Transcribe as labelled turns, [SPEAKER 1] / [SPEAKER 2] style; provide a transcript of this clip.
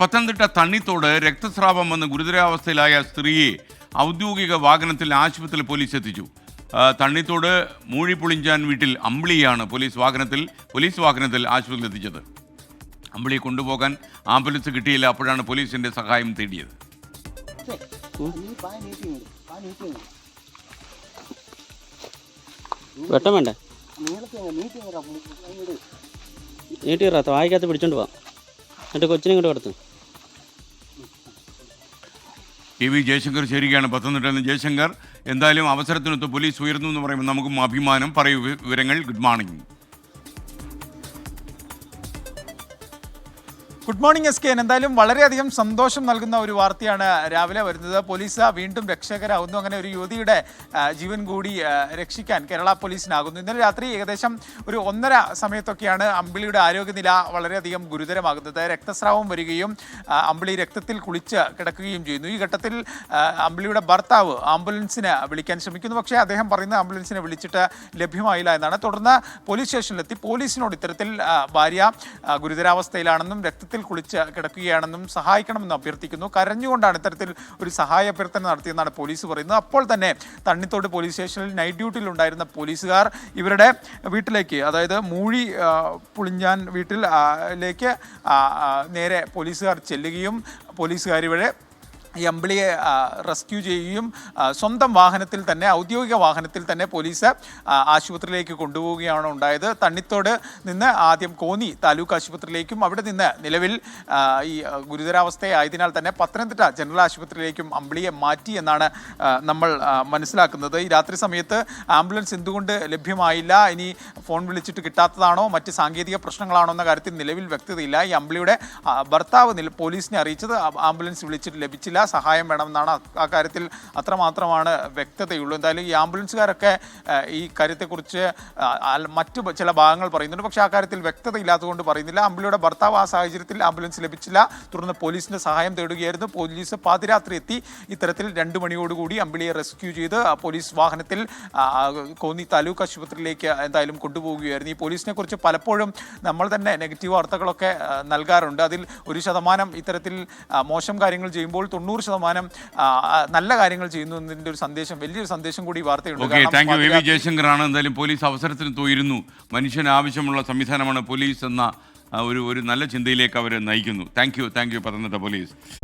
[SPEAKER 1] പത്തനംതിട്ട തണ്ണിത്തോട് രക്തസ്രാവം വന്ന് ഗുരുതരാവസ്ഥയിലായ സ്ത്രീയെ ഔദ്യോഗിക വാഹനത്തിൽ ആശുപത്രിയിൽ പോലീസ് എത്തിച്ചു. തണ്ണിത്തോട് മൂഴിപ്പുളിഞ്ചാൻ വീട്ടിൽ അമ്പിളിയാണ് പോലീസ് വാഹനത്തിൽ പോലീസ് വാഹനത്തിൽ ആശുപത്രിയിൽ എത്തിച്ചത്. അമ്പിളി കൊണ്ടുപോകാൻ ആംബുലൻസ് കിട്ടിയില്ല അപ്പോഴാണ് പോലീസിന്റെ സഹായം തേടിയത്.
[SPEAKER 2] വെട്ടം വേണ്ടേ?
[SPEAKER 3] നീട്ടി
[SPEAKER 2] വായിക്കകത്ത് പിടിച്ചോണ്ട് പോവാം. എന്നിട്ട് കൊച്ചിനെ ഇങ്ങോട്ട് കിടത്തും.
[SPEAKER 1] ടി വി ജയശങ്കർ ചേരുകയാണ് പത്തനംതിട്ടയിൽ നിന്ന് ജയശങ്കർ. എന്തായാലും അവസരത്തിനൊത്ത് പോലീസ് ഉയർന്നു എന്ന് പറയുമ്പോൾ നമുക്കും അഭിമാനം. പറയൂ വിവരങ്ങൾ. Good morning.
[SPEAKER 4] Good morning S K എന്തായാലും വളരെയധികം സന്തോഷം നൽകുന്ന ഒരു വാർത്തയാണ് രാവിലെ വരുന്നത്. പോലീസ് വീണ്ടും രക്ഷകരാകുന്നു അങ്ങനെ ഒരു യുവതിയുടെ ജീവൻ കൂടി രക്ഷിക്കാൻ കേരള പോലീസിനാകുന്നു. ഇന്നലെ രാത്രി ഏകദേശം ഒരു ഒന്നര സമയത്തൊക്കെയാണ് അമ്പിളിയുടെ ആരോഗ്യനില വളരെയധികം ഗുരുതരമാകുന്നത്. രക്തസ്രാവം വരികയും അമ്പിളി രക്തത്തിൽ കുളിച്ച് കിടക്കുകയും ചെയ്യുന്നു. ഈ ഘട്ടത്തിൽ അമ്പിളിയുടെ ഭർത്താവ് ആംബുലൻസിന് വിളിക്കാൻ ശ്രമിക്കുന്നു. പക്ഷേ അദ്ദേഹം പറയുന്ന ആംബുലൻസിനെ വിളിച്ചിട്ട് ലഭ്യമായില്ല എന്നാണ്. തുടർന്ന് പോലീസ് സ്റ്റേഷനിലെത്തി. പോലീസിനോട് ഇത്തരത്തിൽ ഭാര്യ ഗുരുതരാവസ്ഥയിലാണെന്നും ഗുരുതരാവസ്ഥയിലാണെന്നും രക്തത്തിൽ കുളിച്ച് കിടക്കുകയാണെന്നും സഹായിക്കണമെന്നും അഭ്യർത്ഥിക്കുന്നു. കരഞ്ഞുകൊണ്ടാണ് ഇത്തരത്തിൽ ഒരു സഹായ അഭ്യർത്ഥന നടത്തിയെന്നാണ് പോലീസ് പറയുന്നത്. അപ്പോൾ തന്നെ തണ്ണിത്തോട് പോലീസ് സ്റ്റേഷനിൽ നൈറ്റ് ഡ്യൂട്ടിയിൽ ഉണ്ടായിരുന്ന പോലീസുകാർ ഇവരുടെ വീട്ടിലേക്ക് അതായത് മൂഴി പുളിഞ്ഞാൻ വീട്ടിൽ ലേക്ക് ആ, ആ, നേരെ പോലീസുകാർ ചെല്ലുകയും പോലീസുകാർ ഇവിടെ അമ്പിളിയെ റെസ്ക്യൂ ചെയ്യുകയും സ്വന്തം വാഹനത്തിൽ തന്നെ ഔദ്യോഗിക വാഹനത്തിൽ തന്നെ പോലീസ് ആശുപത്രിയിലേക്ക് കൊണ്ടുപോവുകയാണ് ഉണ്ടായത്. തണ്ണിത്തോട് നിന്ന് ആദ്യം കോന്നി താലൂക്ക് ആശുപത്രിയിലേക്കും അവിടെ നിന്ന് നിലവിൽ ഈ ഗുരുതരാവസ്ഥയായതിനാൽ തന്നെ പത്തനംതിട്ട ജനറൽ ആശുപത്രിയിലേക്കും അമ്പിളിയെ മാറ്റി എന്നാണ് നമ്മൾ മനസ്സിലാക്കുന്നത്. ഈ രാത്രി സമയത്ത് ആംബുലൻസ് എന്തുകൊണ്ട് ലഭ്യമായില്ല? ഇനി ഫോൺ വിളിച്ചിട്ട് കിട്ടാത്തതാണോ? മറ്റ് സാങ്കേതിക പ്രശ്നങ്ങളാണോ എന്ന കാര്യത്തിൽ നിലവിൽ വ്യക്തതയില്ല. ഈ അമ്പിളിയുടെ ഭർത്താവ് പോലീസിനെ അറിയിച്ചത് ആംബുലൻസ് വിളിച്ചിട്ട് ലഭിച്ചില്ല. സഹായം വേണമെന്നാണ് ആ- കാര്യത്തിൽ അത്രമാത്രമാണ് വ്യക്തതയുള്ളൂ. എന്തായാലും ഈ ആംബുലൻസുകാരൊക്കെ ഈ കാര്യത്തെക്കുറിച്ച് മറ്റു ചില ഭാഗങ്ങൾ പറയുന്നുണ്ട്. പക്ഷേ ആ കാര്യത്തിൽ വ്യക്തത ഇല്ലാത്തതുകൊണ്ട് പറയുന്നില്ല. അമ്പിളിയുടെ ഭർത്താവ് ആ സാഹചര്യത്തിൽ ആംബുലൻസ് ലഭിച്ചില്ല. തുടർന്ന് പോലീസിന്റെ സഹായം തേടുകയായിരുന്നു. പോലീസ് പാതിരാത്രി എത്തി. ഇത്തരത്തിൽ രണ്ട് മണിയോടുകൂടി അമ്പിളിയെ റെസ്ക്യൂ ചെയ്ത് പോലീസ് വാഹനത്തിൽ കോന്നി താലൂക്ക് ആശുപത്രിയിലേക്ക് എന്തായാലും കൊണ്ടുപോവുകയായിരുന്നു. ഈ പോലീസിനെ കുറിച്ച് പലപ്പോഴും നമ്മൾ തന്നെ നെഗറ്റീവ് വാർത്തകളൊക്കെ നൽകാറുണ്ട്. അതിൽ ഒരു ശതമാനം ഇത്തരത്തിൽ മോശം കാര്യങ്ങൾ ചെയ്യുമ്പോൾ തൊണ്ണൂറ് ശതമാനം ആ, ആ, നല്ല കാര്യങ്ങൾ ചെയ്യുന്നു എന്നതിന്റെ ഒരു സന്ദേശം വലിയൊരു സന്ദേശം കൂടി ഈ വാർത്തയുണ്ട്.
[SPEAKER 1] Thank you. എ വി ജയശങ്കറാണ് എന്തായാലും പോലീസ് അവസരത്തിന് തോയിരുന്നു. മനുഷ്യന് ആവശ്യമുള്ള സംവിധാനമാണ് പോലീസ് എന്ന ഒരു ഒരു നല്ല ചിന്തയിലേക്ക് അവരെ നയിക്കുന്നു. Thank you thank you Pathanamthitta police.